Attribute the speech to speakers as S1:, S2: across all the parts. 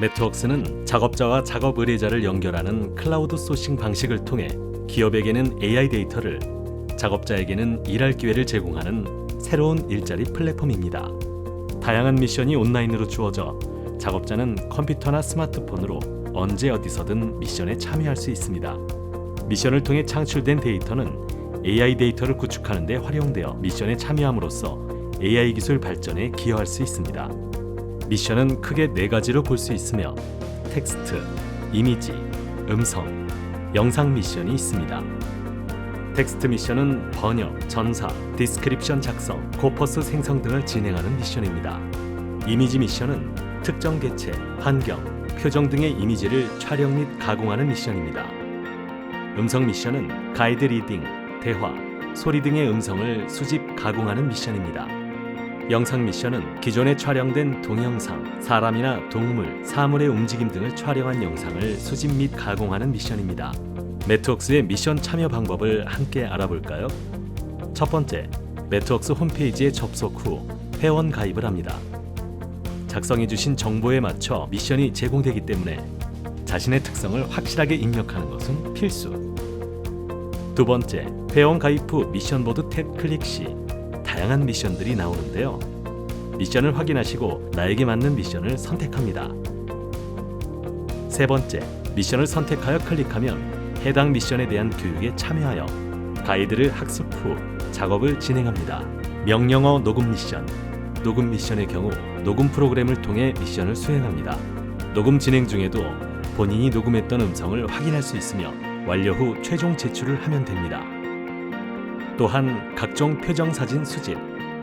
S1: 매트웍스는 작업자와 작업 의뢰자를 연결하는 클라우드 소싱 방식을 통해 기업에게는 AI 데이터를 작업자에게는 일할 기회를 제공하는 새로운 일자리 플랫폼입니다. 다양한 미션이 온라인으로 주어져 작업자는 컴퓨터나 스마트폰으로 언제 어디서든 미션에 참여할 수 있습니다. 미션을 통해 창출된 데이터는 AI 데이터를 구축하는 데 활용되어 미션에 참여함으로써 AI 기술 발전에 기여할 수 있습니다. 미션은 크게 네 가지로 볼 수 있으며 텍스트, 이미지, 음성, 영상 미션이 있습니다. 텍스트 미션은 번역, 전사, 디스크립션 작성, 코퍼스 생성 등을 진행하는 미션입니다. 이미지 미션은 특정 개체, 환경, 표정 등의 이미지를 촬영 및 가공하는 미션입니다. 음성 미션은 가이드 리딩, 대화, 소리 등의 음성을 수집, 가공하는 미션입니다. 영상 미션은 기존에 촬영된 동영상, 사람이나 동물, 사물의 움직임 등을 촬영한 영상을 수집 및 가공하는 미션입니다. 매트웍스의 미션 참여 방법을 함께 알아볼까요? 첫 번째, 매트웍스 홈페이지에 접속 후 회원 가입을 합니다. 작성해 주신 정보에 맞춰 미션이 제공되기 때문에 자신의 특성을 확실하게 입력하는 것은 필수. 두 번째, 회원 가입 후 미션 보드 탭 클릭 시 다양한 미션들이 나오는데요. 미션을 확인하시고 나에게 맞는 미션을 선택합니다. 세 번째, 미션을 선택하여 클릭하면 해당 미션에 대한 교육에 참여하여 가이드를 학습 후 작업을 진행합니다. 명령어 녹음 미션, 녹음 미션의 경우 녹음 프로그램을 통해 미션을 수행합니다. 녹음 진행 중에도 본인이 녹음했던 음성을 확인할 수 있으며 완료 후 최종 제출을 하면 됩니다. 또한 각종 표정 사진 수집,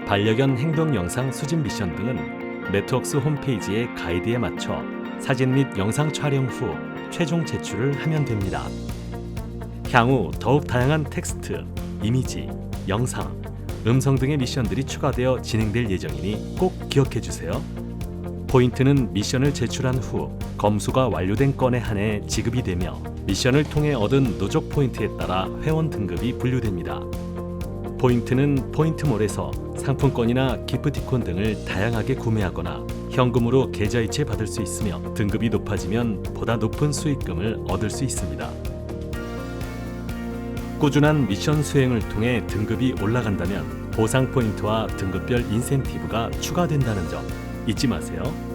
S1: 반려견 행동 영상 수집 미션 등은 네트웍스 홈페이지의 가이드에 맞춰 사진 및 영상 촬영 후 최종 제출을 하면 됩니다. 향후 더욱 다양한 텍스트, 이미지, 영상, 음성 등의 미션들이 추가되어 진행될 예정이니 꼭 기억해 주세요. 포인트는 미션을 제출한 후 검수가 완료된 건에 한해 지급이 되며 미션을 통해 얻은 누적 포인트에 따라 회원 등급이 분류됩니다. 포인트는 포인트몰에서 상품권이나 기프티콘 등을 다양하게 구매하거나 현금으로 계좌이체 받을 수 있으며 등급이 높아지면 보다 높은 수익금을 얻을 수 있습니다. 꾸준한 미션 수행을 통해 등급이 올라간다면 보상 포인트와 등급별 인센티브가 추가된다는 점 잊지 마세요.